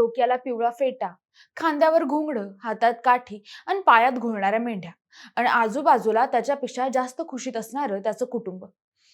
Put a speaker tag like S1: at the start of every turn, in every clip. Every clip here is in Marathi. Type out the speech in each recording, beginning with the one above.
S1: डोक्याला पिवळा फेटा खांद्यावर घुंगड हातात काठी आणि पायात घोळणाऱ्या मेंढ्या. आणि आजूबाजूला त्याच्यापेक्षा जास्त खुशीत असणारं त्याचं कुटुंब.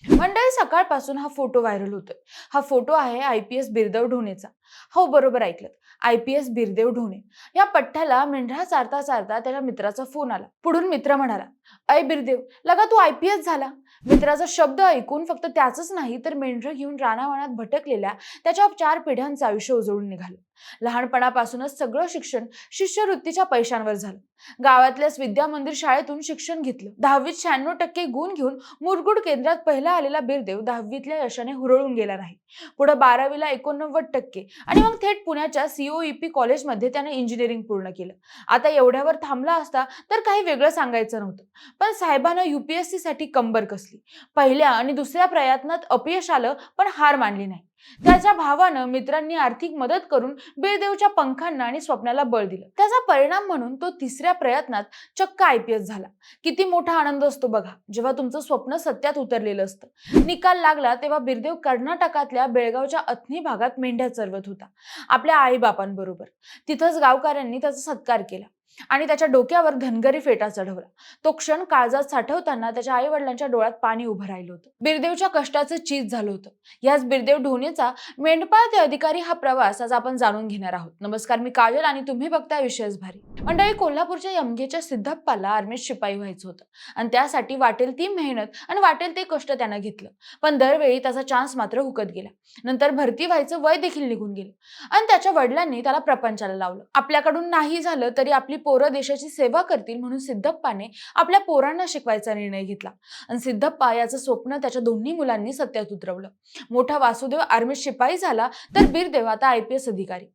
S1: मंडळी सकाळपासून हा फोटो व्हायरल होतोय. हा फोटो आहे आय पी एस बिरदेव ढोणेचा. हो बरोबर ऐकलं I P S Birdev Dhone. या पठ्ठ्याला मेंढरा चारता चारता त्याच्या मित्राचा फोन आला. पुढून मित्र म्हणाला अय बिरदेव लगा तू आय पी एस झाला. मित्राचा शब्द ऐकून फक्त त्याचंच नाही तर मेंढरं घेऊन रानावानात भटकलेल्या त्याच्या चार पिढ्यांचं आयुष्य उजळून निघालं. लहानपणापासूनच सगळं शिक्षण शिष्यवृत्तीच्या पैशांवर झालं. गावातल्याच विद्या मंदिर शाळेतून शिक्षण घेतलं. दहावीत शहाण्णव टक्के गुण घेऊन मुरगुड केंद्रात पहिला आलेला बिरदेव दहावीतल्या यशाने हुरळून गेला नाही. पुढे बारावीला एकोणनव्वद टक्के आणि मग थेट पुण्याच्या सीओईपी कॉलेजमध्ये त्याने इंजिनिअरिंग पूर्ण केलं. आता एवढ्यावर थांबला असता तर काही वेगळं सांगायचं नव्हतं. पण साहेबानं युपीएससी साठी कंबर कसली. पहिल्या आणि दुसऱ्या प्रयत्नात अपयश आलं पण हार मानली नाही. त्याच्या भावानं मित्रांनी आर्थिक मदत करून बिरदेवच्या पंखांना आणि स्वप्नाला बळ दिलं. त्याचा परिणाम म्हणून तो तिसऱ्या प्रयत्नात चक्क आय पी एस झाला. किती मोठा आनंद असतो बघा जेव्हा तुमचं स्वप्न सत्यात उतरलेलं असतं. निकाल लागला तेव्हा बिरदेव कर्नाटकातल्या बेळगावच्या अथनी भागात मेंढ्या चरवत होता आपल्या आईबापांबरोबर तिथंच गावकऱ्यांनी त्याचा सत्कार केला. आणि त्याच्या डोक्यावर धनगरी फेटा चढवला तो क्षण काळजात साठवताना त्याच्या आई वडिलांच्या डोळ्यात पाणी उभं राहिलं होतं. बिरदेवच्या कष्टाचं चीज झालं होतं. याच बिरदेव ढोणेचा मेंढपाळ ते अधिकारी हा प्रवास आज आपण जाणून घेणार आहोत. नमस्कार मी काजल आणि तुम्ही बघताय विशेष भारी. मंडळी कोल्हापूरच्या यमगेच्या सिद्धप्पाला आर्मीत शिपाई व्हायचं होतं. आणि त्यासाठी वाटेल ती मेहनत आणि वाटेल ते कष्ट त्यानं घेतलं. पण दरवेळी त्याचा चान्स मात्र हुकत गेला. नंतर भरती व्हायचं वय देखील निघून गेलं. आणि त्याच्या वडिलांनी त्याला प्रपंचाला लावलं. आपल्याकडून नाही झालं तरी आपली पोरं देशाची सेवा करतील म्हणून सिद्धप्पाने आपल्या पोरांना शिकवायचा निर्णय घेतला. आणि सिद्धप्पा याचं स्वप्न त्याच्या दोन्ही मुलांनी सत्यात उतरवलं. मोठा वासुदेव आर्मीत शिपाई झाला तर बीरदेव आता आय पी एस अधिकारी.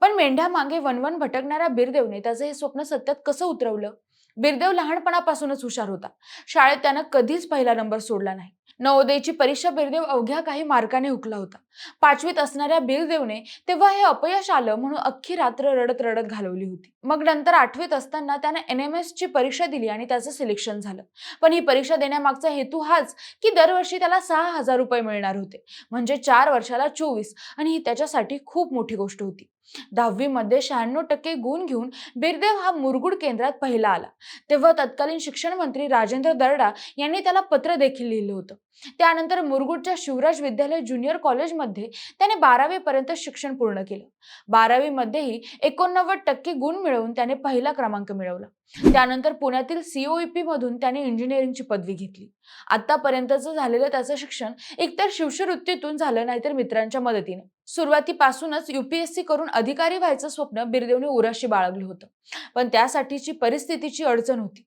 S1: पण मेंढ्या मागे वनवन भटकणाऱ्या बिरदेवने त्याचं हे स्वप्न सत्यात कसं उतरवलं? बिरदेव लहानपणापासूनच हुशार होता. शाळेत त्यानं कधीच पहिला नंबर सोडला नाही. नवोदयची परीक्षा बिरदेव अवघ्या काही मार्काने हुकला होता. पाचवीत असणाऱ्या बिरदेवने तेव्हा हे अपयश आलं म्हणून अख्खी रात्र रडत रडत घालवली होती. मग नंतर आठवीत असताना त्यानं एन एम एस ची परीक्षा दिली आणि त्याचं सिलेक्शन झालं. पण ही परीक्षा देण्यामागचा हेतू हाच की दरवर्षी त्याला सहा हजार रुपये मिळणार होते. म्हणजे चार वर्षाला चोवीस आणि ही त्याच्यासाठी खूप मोठी गोष्ट होती. दहावीमध्ये शहाण्णव टक्के गुण घेऊन बिरदेव हा मुरगुड केंद्रात पहिला आला. तेव्हा तत्कालीन शिक्षण मंत्री राजेंद्र दर्डा यांनी त्याला पत्र देखील लिहिलं होतं. त्यानंतर मुरगुडच्या शिवराज विद्यालय ज्युनियर कॉलेजमध्ये त्याने बारावी पर्यंत शिक्षण पूर्ण केलं. बारावीमध्येही एकोणनव्वद टक्के गुण मिळवून त्याने पहिला क्रमांक मिळवला. त्यानंतर पुण्यातील सीओईपी मधून त्याने इंजिनिअरिंगची पदवी घेतली. आतापर्यंतचं झालेलं त्याचं शिक्षण एकतर शिष्यवृत्तीतून झालं नाहीतर मित्रांच्या मदतीने. सुरुवातीपासूनच युपीएससी करून अधिकारी व्हायचं स्वप्न बिरदेवने उराशी बाळगलं होतं. पण त्यासाठीची परिस्थितीची अडचण होती.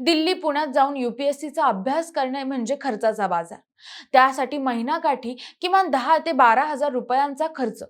S1: दिल्ली पुण्यात जाऊन युपीएससीचा अभ्यास करणे म्हणजे खर्चाचा बाजार. त्यासाठी महिनाकाठी किमान दहा ते बारा हजार रुपयांचा खर्च.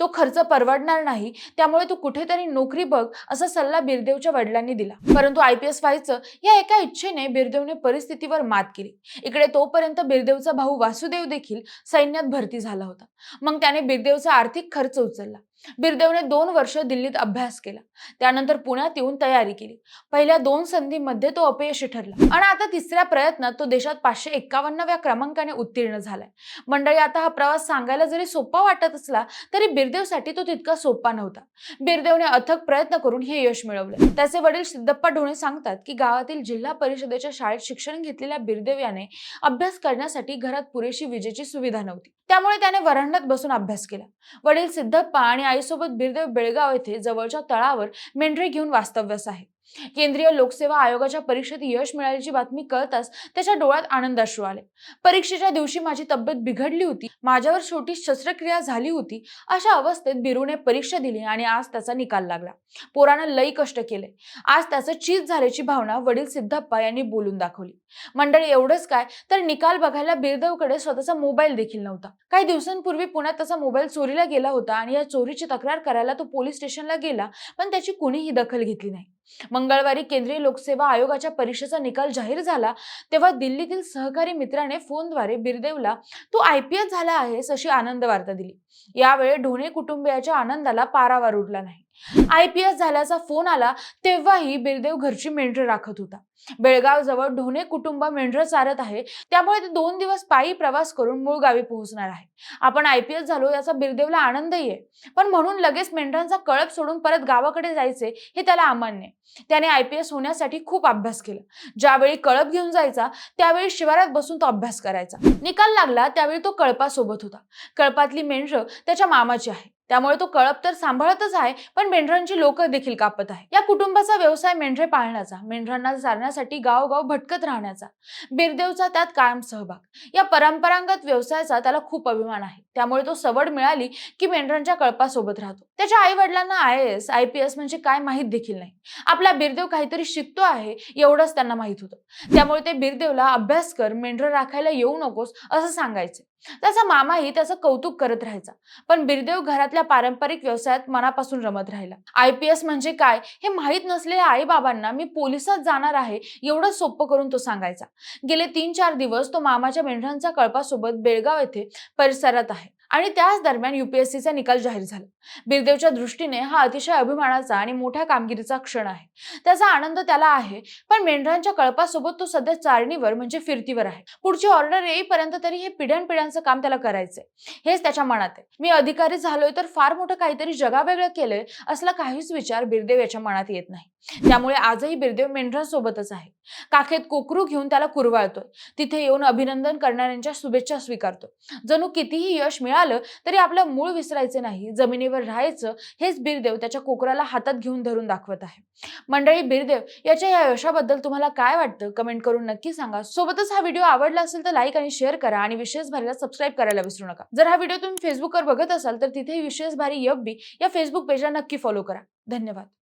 S1: तो खर्च परवडणार नाही त्यामुळे तू कुठेतरी नोकरी बघ असा सल्ला बिरदेवच्या वडिलांनी दिला. परंतु आय पी एस व्हायचं या एका इच्छेने बिरदेवने परिस्थितीवर मात केली. इकडे तोपर्यंत बिरदेवचा भाऊ वासुदेव देखील सैन्यात भरती झाला होता. मग त्याने बिरदेवचा आर्थिक खर्च उचलला. बिरदेवने दोन वर्ष दिल्लीत अभ्यास केला. त्यानंतर पुण्यात येऊन तयारी केली. पहिल्या दोन संधीमध्ये तो अपयशी ठरला. आणि आता तिसऱ्या प्रयत्नात तो देशात पाचशे एक्कावन्नव्या क्रमांकाने उत्तीर्ण झालाय. मंडळी आता हा प्रवास सांगायला जरी सोपा वाटत असला तरी बिरदेवसाठी तो तितका सोपा नव्हता. बिरदेवने अथक प्रयत्न करून हे यश मिळवले. त्याचे वडील सिद्धप्पा ढोणे सांगतात की गावातील जिल्हा परिषदेच्या शाळेत शिक्षण घेतलेल्या बिरदेव याने अभ्यास करण्यासाठी घरात पुरेशी विजेची सुविधा नव्हती. त्यामुळे त्याने वरांडात बसून अभ्यास केला. वडील सिद्धप्पा आणि आईसोबत बिरदेव बेळगाव येथे जवळच्या तळावर मेंढरे घेऊन वास्तव्यास आहे. केंद्रीय लोकसेवा आयोगाच्या परीक्षेत यश मिळाल्याची बातमी कळताच त्याच्या डोळ्यात आनंदाश्रू आले. परीक्षेच्या दिवशी माझी तब्येत बिघडली होती. माझ्यावर छोटी शस्त्रक्रिया झाली होती. अशा अवस्थेत बिरूने परीक्षा दिली आणि आज त्याचा निकाल लागला. पोरानं लई कष्ट केले. आज त्याचं चीज झाल्याची भावना वडील सिद्धप्पा यांनी बोलून दाखवली. मंडळी एवढंच काय? तर निकाल बघायला बिरदवकडे स्वतःचा मोबाईल देखील नव्हता. काही दिवसांपूर्वी पुण्यात त्याचा मोबाईल चोरीला गेला होता आणि या चोरीची तक्रार करायला तो पोलीस स्टेशनला गेला पण त्याची कुणीही दखल घेतली नाही. मंगळवारी केंद्रीय लोकसेवा आयोगाच्या परीक्षेचा निकाल जाहीर झाला तेव्हा दिल्लीतील सहकारी मित्राने फोनद्वारे बिरदेवला तू आय पी एस झाला आहेस अशी आनंद वार्ता दिली. यावेळी ढोणे कुटुंबियाच्या आनंदाला पारावार उडला नाही. आय पी एस झाल्याचा फोन आला तेव्हाही बिरदेव घरची मेंढर राखत होता. बेळगाव जवळ ढोणे कुटुंब मेंढरं चारत आहे. त्यामुळे ते दोन दिवस पायी प्रवास करून मूळ गावी पोहोचणार आहे. आपण आय पी एस झालो याचा बिरदेवला आनंदही आहे. पण म्हणून लगेच मेंढरांचा कळप सोडून परत गावाकडे जायचे हे त्याला अमान्य आहे. त्याने आय पी एस होण्यासाठी खूप अभ्यास केला. ज्यावेळी कळप घेऊन जायचा त्यावेळी शिवारात बसून तो अभ्यास करायचा. निकाल लागला त्यावेळी तो कळपासोबत होता. कळपातली मेंढरं त्याच्या मामाची आहे. त्यामुळे तो कळप तर सांभाळतच आहे पण मेंढरांची लोक देखील कापत आहे. या कुटुंबाचा व्यवसाय मेंढरे पाळण्याचा. मेंढरांना चारण्यासाठी गावोगाव भटकत राहण्याचा. बिरदेवचा त्यात कायम सहभाग. या परंपरागत व्यवसायाचा त्याला खूप अभिमान आहे. त्यामुळे तो सवड मिळाली की मेंढरांच्या कळपासोबत राहतो. त्याच्या आई वडिलांना I S I P S म्हणजे काय माहीत देखील नाही. आपला बिरदेव काहीतरी शिकतो आहे एवढंच त्यांना माहीत होतं. त्यामुळे ते बिरदेवला अभ्यास कर मेंढर राखायला येऊ नकोस असं सांगायचे. त्याचा मामाही त्याचं कौतुक करत राहायचा. पण बिरदेव घरातल्या पारंपरिक व्यवसायात मनापासून रमत राहिला. आय पी एस म्हणजे काय हे माहीत नसलेल्या आईबाबांना मी पोलिसात जाणार आहे एवढं सोपं करून तो सांगायचा. गेले तीन चार दिवस तो मामाच्या मेंढरांच्या कळपासोबत बेळगाव येथे परिसरात आहे. आणि त्याच दरम्यान युपीएससीचा निकाल जाहीर झाला. बिरदेवच्या दृष्टीने हा अतिशय अभिमानाचा आणि मोठ्या कामगिरीचा क्षण आहे. त्याचा आनंद त्याला आहे पण मेंढरांच्या कळपासोबत तो सध्या चारणीवर म्हणजे फिरतीवर आहे. पुढची ऑर्डर येईपर्यंत तरी हे पिढ्यानपिढ्यांचं काम त्याला करायचंय. हेच त्याच्या मनात आहे. मी अधिकारी झालोय तर फार मोठं काहीतरी जगावेगळं केलंय असला काहीच विचार बिरदेव याच्या मनात येत नाही. त्यामुळे आजही बिरदेव मेंढरांसोबतच आहे. काखेत कोकरू घेऊन त्याला कुरवाळतोय. तिथे येऊन अभिनंदन करणाऱ्यांच्या शुभेच्छा स्वीकारतो जणू कितीही यश मिळालं तरी आपलं मूळ विसरायचे नाही. जमिनीवर राहायचं हेच बिरदेव त्याच्या कोकराला हातात घेऊन धरून दाखवत आहे. मंडळी बिरदेव याच्या या यशाबद्दल तुम्हाला काय वाटतं? कमेंट करून नक्की सांगा. सोबतच हा व्हिडिओ आवडला असेल तर लाईक आणि शेअर करा आणि विशेष भारीला सबस्क्राईब करायला विसरू नका. जर हा व्हिडिओ तुम्ही फेसबुकवर बघत असाल तर तिथे विशेष भारी एफ बी या फेसबुक पेजला नक्की फॉलो करा. धन्यवाद.